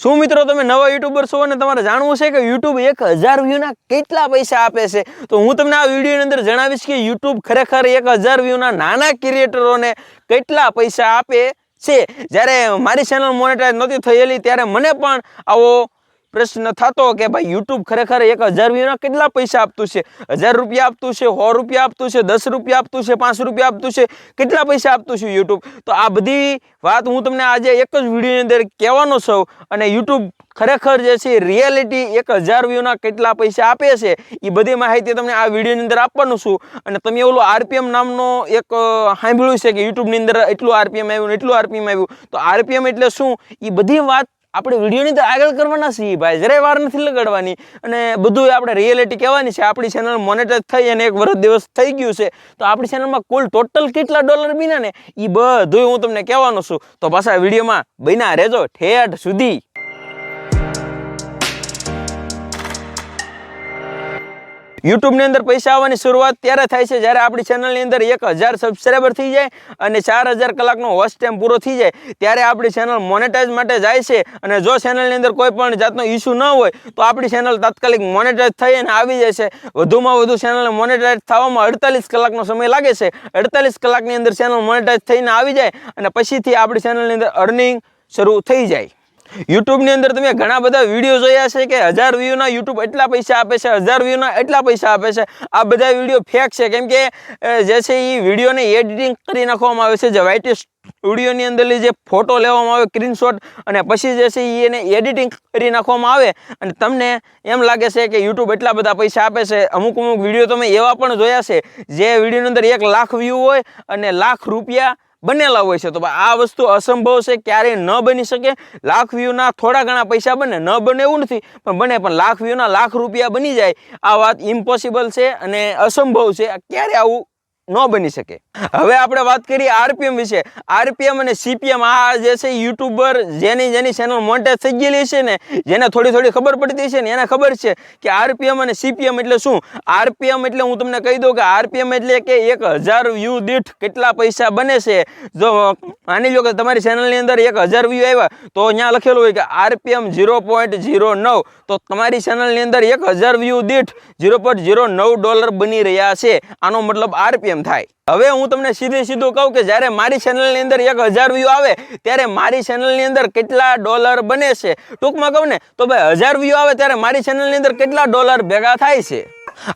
શું મિત્રો તમે નવા યુટ્યુબર છો અને તમારે જાણવું છે કે યુટ્યુબ એક હજાર વ્યૂના કેટલા પૈસા આપે છે? તો હું તમને આ વિડીયોની અંદર જણાવીશ કે યુટ્યુબ ખરેખર એક હજાર વ્યૂના નાના ક્રિએટરોને કેટલા પૈસા આપે છે? જ્યારે મારી ચેનલ મોનેટાઇઝ નહોતી થયેલી, ત્યારે મને પણ આવો પ્રશ્ન થતો કે ભાઈ યુટ્યુબ ખરેખર એક હજાર વ્યૂના કેટલા પૈસા આપતું છે? હજાર રૂપિયા આપતું છે, સો રૂપિયા આપતું છે, દસ રૂપિયા આપતું છે, પાંચ રૂપિયા આપતું છે, કેટલા પૈસા આપતું છે યુટ્યુબ તો આ બધી વાત હું તમને આજે એક જ વિડીયોની અંદર કહેવાનો છું અને યુટ્યુબ ખરેખર જે છે રિયાલિટી એક હજાર વ્યૂના કેટલા પૈસા આપે છે એ બધી માહિતી તમને આ વિડીયોની અંદર આપવાનું છું. અને તમે ઓલું આરપીએમ નામનો એક સાંભળ્યું છે કે યુટ્યુબની અંદર એટલું આરપીએમ આવ્યું એટલું આરપીએમ આવ્યું. તો આરપીએમ એટલે શું? એ બધી વાત આપણે વિડીયોની તો આગળ કરવાના છીએ ભાઈ, જરાય વાર નથી લગાડવાની. અને બધું આપણે રિયાલિટી કહેવાની છે, આપણી ચેનલ મોનેટાઈઝ થઈ અને એક વર્ષ દિવસ થઈ ગયું છે. તો આપણી ચેનલમાં કુલ ટોટલ કેટલા ડોલર બીના ને? એ બધું હું તમને કહેવાનો છું. તો પાછા વિડીયોમાં બન્યા રહેજો ઠેઠ સુધી. યુટ્યુબની અંદર પૈસા આવવાની શરૂઆત ત્યારે થાય છે જ્યારે આપણી ચેનલની અંદર એક હજાર સબસ્ક્રાઈબર થઈ જાય અને ચાર હજાર કલાકનો વોચ ટાઈમ પૂરો થઈ જાય, ત્યારે આપણી ચેનલ મોનેટાઈઝ માટે જાય છે અને જો ચેનલની અંદર કોઈ પણ જાતનો ઇસ્યુ ન હોય, તો આપણી ચેનલ તાત્કાલિક મોનેટાઈઝ થઈ અને આવી જાય છે. વધુમાં વધુ ચેનલને મોનેટાઈઝ થવામાં અડતાલીસ કલાકનો સમય લાગે છે. અડતાલીસ કલાકની અંદર ચેનલ મોનેટાઇઝ થઈને આવી જાય અને પછીથી આપણી ચેનલની અંદર અર્નિંગ શરૂ થઈ જાય. યુટ્યુબની અંદર તમે ઘણા બધા વીડિયો જોયા છે કે હજાર વ્યૂના યુટ્યુબ એટલા પૈસા આપે છે, હજાર વ્યૂના એટલા પૈસા આપે છે. આ બધા વીડિયો ફેક છે. કેમ કે જે છે એ વિડીયોને એડિટિંગ કરી નાખવામાં આવે છે. જે વાઇટ સ્ટુડિયોની અંદરની જે ફોટો લેવામાં આવે સ્ક્રીનશોટ અને પછી જે છે એને એડિટિંગ કરી નાખવામાં આવે. અને તમને એમ લાગે છે કે યુટ્યુબ એટલા બધા પૈસા આપે છે. અમુક અમુક વીડિયો તમે એવા પણ જોયા છે, જે વિડીયોની અંદર એક લાખ વ્યૂ હોય અને લાખ રૂપિયા બનેલા હોય છે. તો ભાઈ, આ વસ્તુ અસંભવ છે, ક્યારેય ન બની શકે. લાખ વ્યૂના થોડા ઘણા પૈસા બને, ન બને એવું નથી, પણ બને, પણ લાખ વ્યૂના લાખ રૂપિયા બની જાય. આ વાત ઇમ્પોસિબલ છે અને અસંભવ છે. ક્યારે આવું ન બની શકે. હવે આપણે વાત કરીએ આરપીએમ વિશે. આરપીએમ અને સીપીએમ આ જે છે યુટ્યુબર જેની જેની ચેનલ મોન્ટેજ થઈ ગયેલી છે ને, જેને થોડી થોડી ખબર પડતી છે ને, એને ખબર છે કે આરપીએમ અને સીપીએમ એટલે શું? આરપીએમ એટલે હું તમને કહી દઉં કે આરપીએમ એટલે કે એક હજાર વ્યૂ દીઠ કેટલા પૈસા બને છે? જો માની લો કે તમારી ચેનલની અંદર એક હજાર વ્યૂ આવ્યા, તો અહીંયા લખેલું હોય કે આરપીએમ ઝીરો પોઈન્ટ ઝીરો નવ. તો તમારી ચેનલની અંદર એક હજાર વ્યૂ દીઠ ઝીરો પોઈન્ટ ઝીરો નવ ડોલર બની રહ્યા છે. આનો મતલબ આરપીએમ થાય. હવે હું તમને સીધે સીધું કહું કે જ્યારે મારી ચેનલની અંદર એક હજાર વ્યૂ આવે, ત્યારે મારી ચેનલની અંદર કેટલા ડોલર બને છે? ટૂંકમાં કહું ને, તો ભાઈ હજાર વ્યૂ આવે ત્યારે મારી ચેનલની અંદર કેટલા ડોલર ભેગા થાય છે?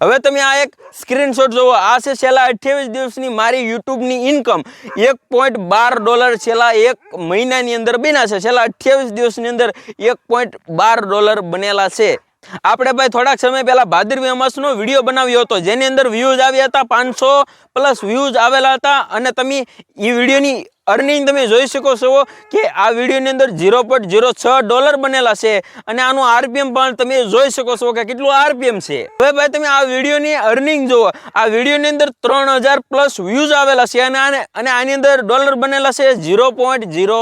હવે તમે આ એક સ્ક્રીનશોટ જુઓ, આ છે છેલ્લા અઠ્યાવીસ દિવસની મારી યુટ્યુબની ઇન્કમ એક પોઈન્ટ બાર ડોલર છેલ્લા એક મહિનાની અંદર બન્યા છે. છેલ્લા અઠ્યાવીસ દિવસની અંદર એક પોઈન્ટ બાર ડોલર બનેલા છે. આપણે ભાઈ થોડાક સમય પહેલા ભાદરવી અમાસનો વીડિયો બનાવ્યો હતો. જેની અંદર વ્યૂઝ આવ્યા હતા પાંચસો પ્લસ વ્યૂઝ આવેલા હતા. અને તમે એ વિડીયોની અર્નિંગ તમે જોઈ શકો છો કે આ વિડીયોની અંદર ઝીરો પોઈન્ટ ઝીરો છ ડોલર બનેલા છે. અને આનું આરપીએમ પણ તમે જોઈ શકો છો કે કેટલું આરપીએમ છે. હવે ભાઈ તમે આ વિડીયોની અર્નિંગ જુઓ. આ વિડીયોની અંદર ત્રણ હજાર પ્લસ વ્યૂઝ આવેલા છે અને આને અને આની અંદર ડોલર બનેલા છે ઝીરો પોઈન્ટ ઝીરો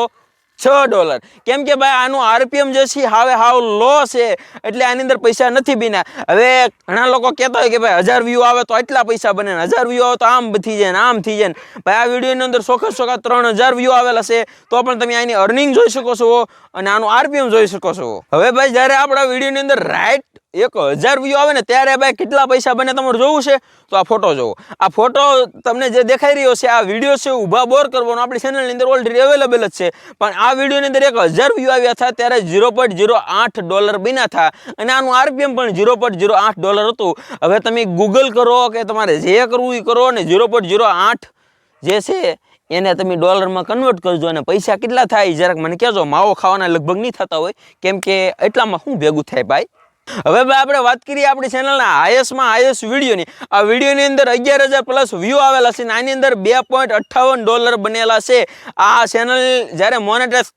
છ ડોલર. કેમ કે ભાઈ, આનું આરપીએમ જે છે, હવે હાવ લો છે. એટલે આની અંદર પૈસા નથી બીના. હવે ઘણા લોકો કહેતા હોય કે ભાઈ, હજાર વ્યૂ આવે તો એટલા પૈસા બને હજાર વ્યૂ આવે તો આમ થઈ જાય ને આમ થઈ જાય ને. ભાઈ, આ વિડીયોની અંદર ચોખ્ખા ચોખ્ખા ત્રણ હજાર વ્યૂ આવેલા છે. તો પણ તમે આની અર્નિંગ જોઈ શકો છો. અને આનું આરપીએમ જોઈ શકો છો. હવે ભાઈ, જ્યારે આપણા વિડીયોની અંદર રાઈટ એક હજાર વ્યૂ આવે ને ત્યારે ભાઈ કેટલા પૈસા બને તમારે જોવું છે? તો આ ફોટો જોવો. આ ફોટો તમને જે દેખાઈ રહ્યો છે, આ વીડિયો છે, ઊભા બોર કરવાનો. આપણી ચેનલની અંદર ઓલરેડી અવેલેબલ જ છે. પણ આ વિડીયોની અંદર એક હજાર વ્યૂ આવ્યા હતા, ત્યારે ઝીરો પોઈન્ટ ઝીરો આઠ ડોલર બન્યા હતા. અને આનું આરપીએમ પણ ઝીરો પોઈન્ટ ઝીરો આઠ ડોલર હતું. હવે તમે ગૂગલ કરો કે તમારે જે કરવું એ કરો અને ઝીરો પોઈન્ટ ઝીરો આઠ જે છે, એને તમે ડોલરમાં કન્વર્ટ કરજો અને પૈસા કેટલા થાય જરાક મને કહેજો. માવો ખાવાના લગભગ નહીં થતા હોય. કેમ કે એટલામાં શું ભેગું થાય ભાઈ? હવે ભાઈ, આપણે વાત કરીએ આપણી ચેનલના હાઈએસ્ટમાં હાઈએસ્ટ વિડીયોની. આ વિડીયોની અંદર અગિયાર હજાર પ્લસ વ્યૂ આવેલા છે અને આની અંદર બે પોઈન્ટ અઠ્ઠાવન ડોલર બનેલા છે. આ ચેનલ જ્યારે મોનેટાઈઝ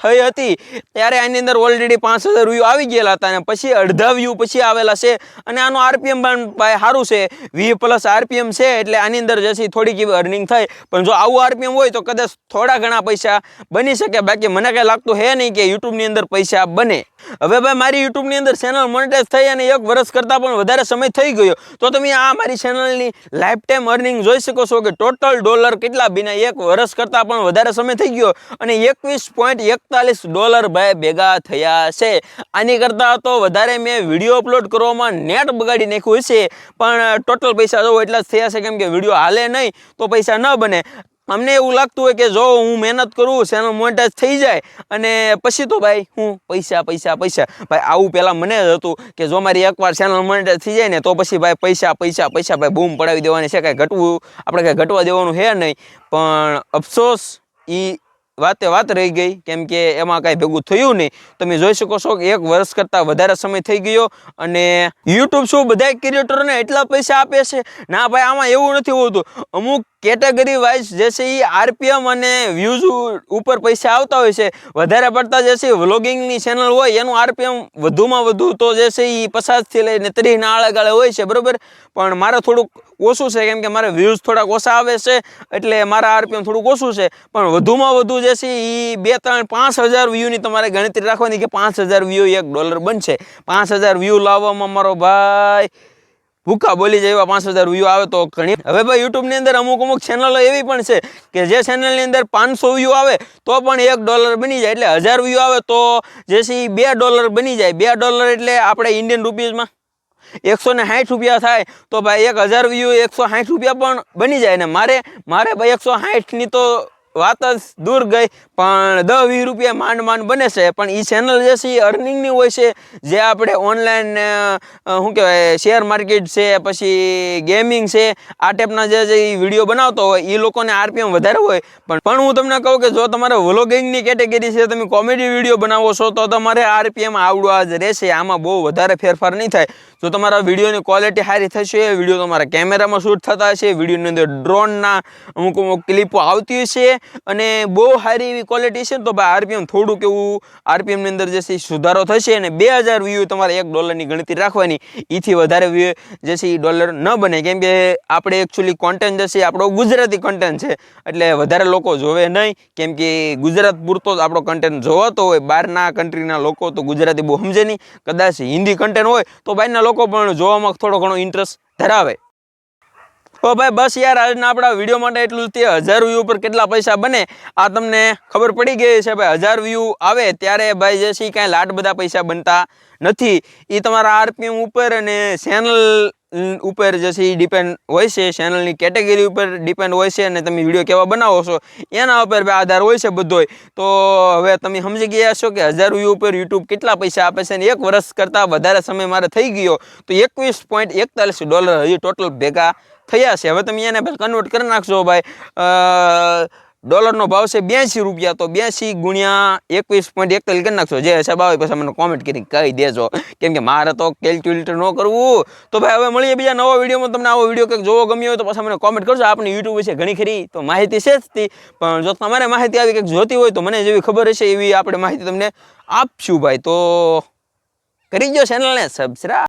થઈ હતી, ત્યારે આની અંદર ઓલરેડી પાંચ હજાર વ્યૂ આવી ગયેલા હતા અને પછી અડધા વ્યૂ પછી આવેલા છે. અને આનું આરપીએમ પણ ભાઈ સારું છે. વી પ્લસ આરપીએમ છે એટલે આની અંદર જે થોડીક એવી અર્નિંગ થાય પણ જો આવું આરપીએમ હોય તો કદાચ થોડા ઘણા પૈસા બની શકે. બાકી મને કંઈ લાગતું હે નહીં કે યુટ્યુબની અંદર પૈસા બને. હવે ભાઈ, મારી યુટ્યુબની અંદર ચેનલ મોનેટાઈઝ થઈ અને એક વર્ષ કરતાં પણ વધારે સમય થઈ ગયો. તો તમે આ મારી ચેનલની લાઈફ ટાઈમ અર્નિંગ જોઈ શકો છો કે ટોટલ ડોલર કેટલા બિના એક વર્ષ કરતાં પણ વધારે સમય થઈ ગયો અને એકવીસ પોઈન્ટ એકતાલીસ ડોલર ભાઈ ભેગા થયા છે. આની કરતાં તો વધારે મેં વીડિયો અપલોડ કરવામાં નેટ બગાડી નાખ્યું છે. પણ ટોટલ પૈસા જોવો એટલા જ થયા છે કેમ કે વીડિયો હાલે નહીં, તો પૈસા ન બને. અમને એવું લાગતું હોય કે જો હું મહેનત કરું ચેનલ મોનેટાઈઝ થઈ જાય, અને પછી તો ભાઈ હું પૈસા પૈસા પૈસા. ભાઈ આવું પહેલાં મને જ હતું કે જો મારી એકવાર ચેનલ મોનેટાઈઝ થઈ જાય ને, તો પછી ભાઈ પૈસા પૈસા પૈસા ભાઈ બૂમ પડાવી દેવાની છે. કાંઈ ઘટવું, આપણે કાંઈ ઘટવા દેવાનું છે નહીં. પણ અફસોસ એ વાતે વાત રહી ગઈ, કેમ કે એમાં કાંઈ ભેગું થયું નહીં. તમે જોઈ શકો છો કે એક વર્ષ કરતાં વધારે સમય થઈ ગયો, અને યુટ્યુબ શું બધા ક્રિએટરોને એટલા પૈસા આપે છે? ના ભાઈ, આમાં એવું નથી હોતું. અમુક કેટેગરી વાઇઝ જે છે એ આરપીએમ અને વ્યૂઝ ઉપર પૈસા આવતા હોય છે. વધારે પડતા જે છે વ્લોગિંગની ચેનલ હોય, એનું આરપીએમ વધુમાં વધુ તો જે છે એ પચાસથી લઈને ત્રીસના આળેગાળે હોય છે, બરાબર? પણ મારે થોડુંક ઓછું છે, કેમ કે મારે વ્યૂઝ થોડાક ઓછા આવે છે, એટલે મારા આરપીએમ થોડુંક ઓછું છે. પણ વધુમાં વધુ જે છે એ બે ત્રણ પાંચ હજાર વ્યૂની તમારે ગણતરી રાખવાની કે પાંચ હજાર વ્યૂ એક ડોલર બનશે. પાંચ હજાર વ્યૂ લાવવામાં મારો ભાઈ ભૂખા બોલી જાય એવા પાંચ હજાર વ્યૂ આવે તો ઘણી. હવે ભાઈ યુટ્યુબની અંદર અમુક અમુક ચેનલો એવી પણ છે કે જે ચેનલની અંદર પાંચસો વ્યૂ આવે તો પણ એક ડોલર બની જાય. એટલે હજાર વ્યૂ આવે તો જે છે બે ડોલર બની જાય. બે ડોલર એટલે આપણે ઇન્ડિયન રૂપીઝમાં એકસો ને સાઠ રૂપિયા થાય તો ભાઈ એક હજાર વ્યૂ એકસો સાઠ રૂપિયા પણ બની જાય. ને મારે મારે ભાઈ એકસો સાઠની તો વાત જ દૂર ગઈ, પણ દસ વીસ રૂપિયા માંડ માંડ બને છે. પણ એ ચેનલ જે છે એ અર્નિંગની હોય છે. જે આપણે ઓનલાઈન શું કહેવાય શેર માર્કેટ છે, પછી ગેમિંગ છે, આ ટાઈપના જે વીડિયો બનાવતો હોય એ લોકોને આરપીએમ વધારે હોય. પણ પણ હું તમને કહું કે જો તમારે વ્લોગિંગની કેટેગરી છે, તમે કોમેડી વીડિયો બનાવો છો, તો તમારે આરપીએમ આવડવા જ રહેશે. આમાં બહુ વધારે ફેરફાર નહીં થાય. જો તમારા વિડીયોની ક્વોલિટી સારી થશે વીડિયો તમારા કેમેરામાં શૂટ થતા હશે વિડીયોની અંદર ડ્રોનના અમુક અમુક ક્લિપો આવતી હશે અને બહુ સારી એવી ક્વોલિટી છે ને, તો ભાઈ આરપીએમ થોડુંક એવું આરપીએમની અંદર જે છે સુધારો થશે અને બે હજાર વ્યૂ તમારે એક ડોલરની ગણતરી રાખવાની. એથી વધારે જે છે એ ડોલર ન બને. કેમ કે આપણે એકચ્યુઅલી કોન્ટેન્ટ જે છે આપણો ગુજરાતી કન્ટેન્ટ છે. એટલે વધારે લોકો જોવે નહીં. કેમ કે ગુજરાત પૂરતો જ આપણો કન્ટેન્ટ જોવાતો હોય. બહારના કન્ટ્રીના લોકો તો ગુજરાતી બહુ સમજે નહીં. કદાચ હિન્દી કન્ટેન્ટ હોય તો બહારના લોકો પણ જોવામાં થોડો ઘણો ઇન્ટરેસ્ટ ધરાવે. તો ભાઈ બસ યાર, આજના આપણા વીડિયો માટે એટલું તે હજાર વ્યૂ ઉપર કેટલા પૈસા બને, આ તમને ખબર પડી ગઈ છે ભાઈ. હજાર વ્યૂ આવે ત્યારે ભાઈ જે છે કાંઈ લાટ બધા પૈસા બનતા નથી. એ તમારા આરપીએમ ઉપર અને ચેનલ ઉપર જે છે એ ડિપેન્ડ હોય છે. ચેનલની કેટેગરી ઉપર ડિપેન્ડ હોય છે અને તમે વીડિયો કેવા બનાવો છો, એના ઉપર ભાઈ આધાર હોય છે બધોય. તો હવે તમે સમજી ગયા છો કે હજાર વ્યૂ ઉપર યુટ્યુબ કેટલા પૈસા આપે છે અને એક વર્ષ કરતાં વધારે સમય મારે થઈ ગયો. તો એકવીસ પોઈન્ટ એકતાલીસ ડોલર હજી ટોટલ ભેગા થયા છે. હવે તમે એને કન્વર્ટ કરી નાખશો ભાઈ. ડોલરનો ભાવ છે બ્યાસી રૂપિયા, તો બ્યાસી ગુણ્યા એકવીસ પોઈન્ટ એકતાલીસ કરી નાખશો જે હિસાબ આવે પછી મને કોમેન્ટ કરી કહી દેજો. કેમ કે મારે તો કેલ્ક્યુલેટર ન કરવું. તો ભાઈ હવે મળીએ બીજા નવા વિડીયોમાં. તમને આવો વીડિયો કંઈક જોવો ગમ્યો હોય તો પછી મને કોમેન્ટ કરજો. આપણી યુટ્યુબ વિશે ઘણી ખરી તો માહિતી છે જ પણ જો તમારે માહિતી આવી કંઈક જોતી હોય તો મને જેવી ખબર હશે એવી આપણે માહિતી તમને આપશું ભાઈ. તો કરી દો ચેનલને સબસ્ક્રાઈબ